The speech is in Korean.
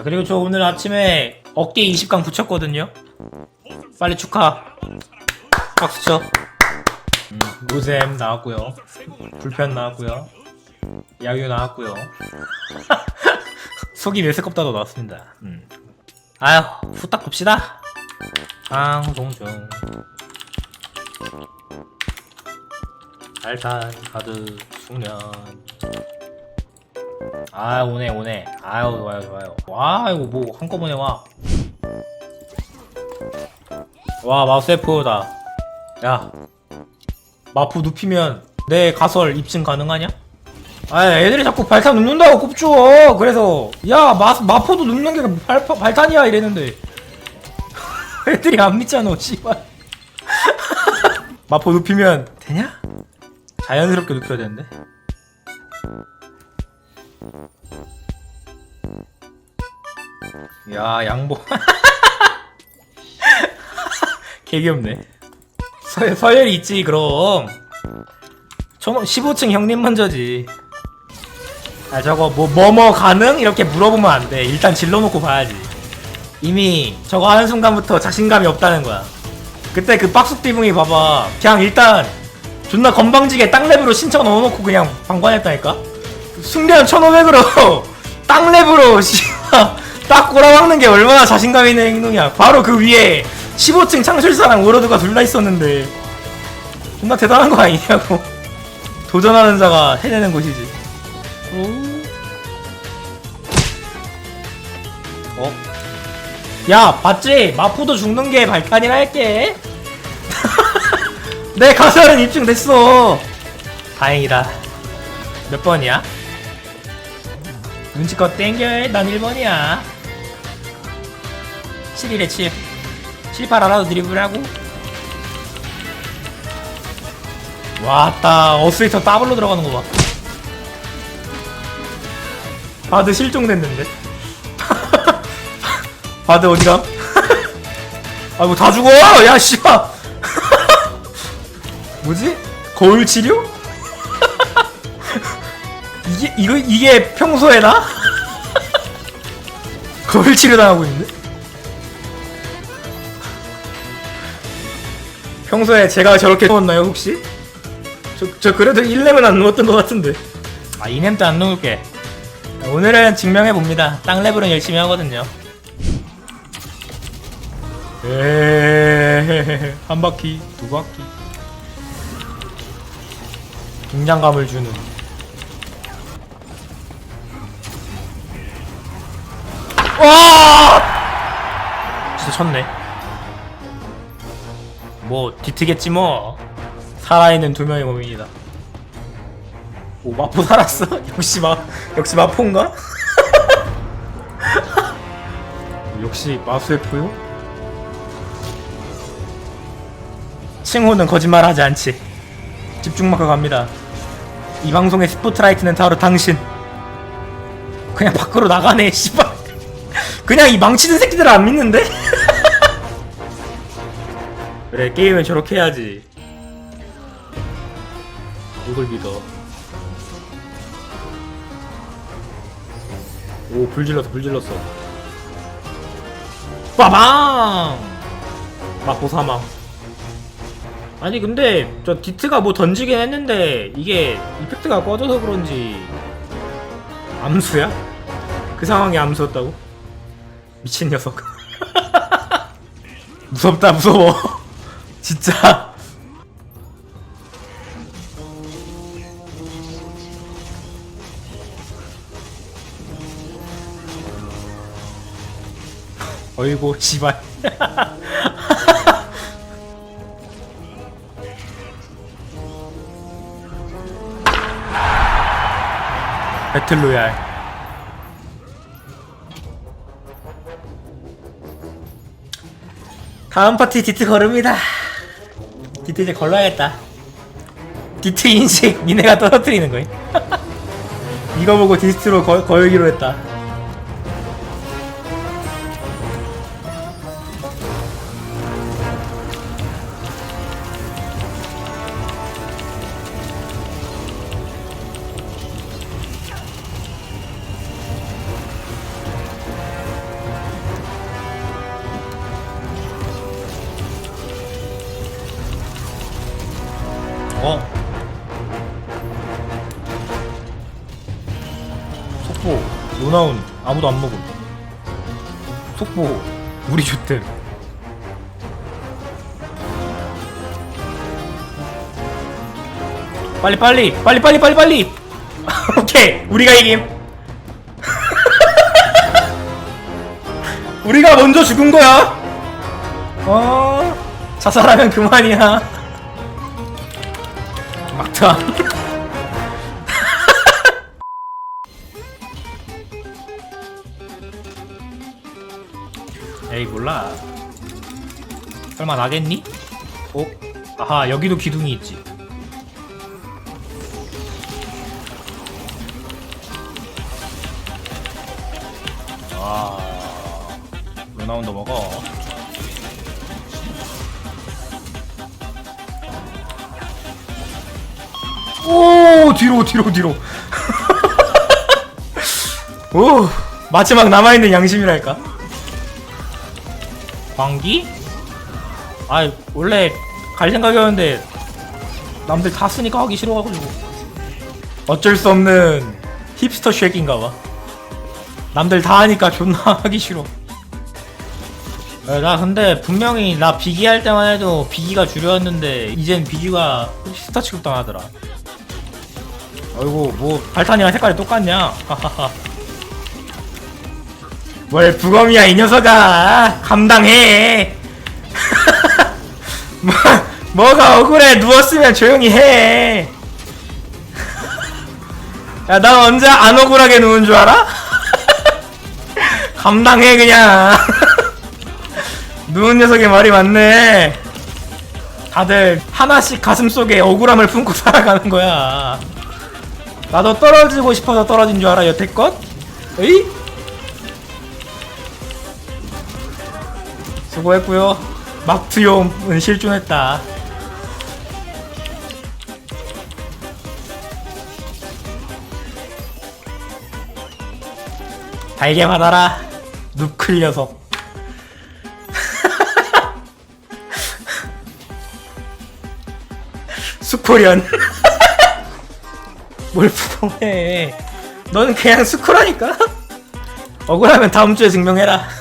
아, 그리고 저 오늘 아침에 어깨 20강 붙였거든요. 빨리 축하. 박수 쳐. 음, 노잼 나왔고요. 불편 나왔고요. 야유 나왔고요. 속이 메스껍다도 나왔습니다. 음. 아휴, 후딱 봅시다. 방송중. 알탄 카드 숙련. 아 오네 오네. 아유 좋아요 좋아요. 와 이거 뭐 한꺼번에 와. 와 마우스 F다. 야 마프 눕히면 내 가설 입증 가능하냐? 아 애들이 자꾸 발탄 눕는다고 꼽죠. 그래서 야 마, 마포도 눕는 게 발, 발탄이야 이랬는데 애들이 안 믿잖아 씨발. 마포 눕히면 되냐? 자연스럽게 눕혀야 되는데. 야 양보. 개 귀엽네. 서, 서열이 있지 그럼. 저 15층 형님 먼저지. 아 저거 뭐 뭐뭐 가능 이렇게 물어보면 안 돼. 일단 질러놓고 봐야지. 이미 저거 하는 순간부터 자신감이 없다는 거야. 그때 그 박스 띠붕이 봐봐. 그냥 일단 존나 건방지게 땅랩으로 신청 넣어놓고 그냥 방관했다니까? 숙련 1500으로 땅랩으로 딱 꼬라박는 게 얼마나 자신감 있는 행동이야. 바로 그 위에 15층 창술사랑 오로드가 둘 다 있었는데 존나 대단한 거 아니냐고. 도전하는 자가 해내는 곳이지. 오. 어? 야, 봤지? 마포도 죽는 게 발판이라 할게. 내 가설은 입증됐어. 다행이다. 몇 번이야? 눈치껏 땡겨. 난 1번이야. 7일에 7. 7, 8 알아도 드리블하고. 왔다. 어스레이터 더블로 들어가는 거 봐. 바드 실종됐는데. 바드 어디가? 아이고 다 죽어! 야 씨발! 뭐지? 거울 치료? 이게 이거 이게 평소에 나? 거울 치료 당하고 있는데? 평소에 제가 저렇게 넣었나요 혹시? 저, 저 그래도 1렘은 안 넣었던 것 같은데 아 2렘도 안 넣을게 오늘은 증명해봅니다 땅랩으로는 열심히 하거든요 에한 바퀴, 두 바퀴. 긴장감을 주는. 와! 진짜 쳤네. 뭐 뒤트겠지 뭐. 살아있는 두 명의 범인이다. 오 마포 살았어? 역시 마 역시 마포인가? 역시 마수에프요? 칭호는 거짓말하지 않지. 집중 마크 갑니다. 이 방송의 스포트라이트는 바로 당신. 그냥 밖으로 나가네, 씨발. 그냥 이 망치는 새끼들 안 믿는데? 그래, 게임은 저렇게 해야지. 누굴 믿어? 오, 불 질렀어, 불 질렀어. 빠방! 마포 사망. 아니 근데 저 디트가 뭐 던지긴 했는데 이게 이펙트가 꺼져서 그런지 암수야? 그 상황이 암수였다고? 미친 녀석. 무섭다 무서워. 진짜. 어이구 씨발. 배틀로얄 다음 파티 디트 걸읍니다. 디트 이제 걸러야겠다. 디트 인식 니네가 떨어뜨리는 거임. 이거 보고 디스트로 걸, 걸기로 했다 속보 노나운 아무도 안 먹음. 속보 우리 주템 빨리 빨리 빨리 빨리 빨리 빨리! 오케이 우리가 이김. 우리가 먼저 죽은 거야. 어? 자살하면 그만이야. 막타 에이 몰라. 설마 나겠니? 어? 아하 여기도 기둥이 있지. 아 루나운더 먹어 오 뒤로 뒤로 뒤로. 오 마지막 남아있는 양심이랄까 광기? 아 원래 갈 생각이었는데 남들 다 쓰니까 하기 싫어가지고. 어쩔 수 없는 힙스터 쉐기인가봐. 남들 다 하니까 존나 하기 싫어. 야, 나 근데 분명히 나 비기 할 때만 해도 비기가 줄였는데 이젠 비기가 힙스터 취급당하더라. 어이구 뭐. 발탄이랑 색깔이 똑같냐? 하하하 뭘 부검이야 이 녀석아. 감당해. 뭐, 뭐가 억울해. 누웠으면 조용히 해. 야, 나 언제 안 억울하게 누운 줄 알아? 감당해 그냥. 누운 녀석의 말이 맞네. 다들 하나씩 가슴 속에 억울함을 품고 살아가는 거야. 나도 떨어지고 싶어서 떨어진 줄 알아 여태껏? 에이? 수고했고요. 막투용은 실존했다. 달게 받아라 누클 녀석. 수코련. 뭘 부정해. 너는 그냥 수코라니까? 억울하면 다음 주에 증명해라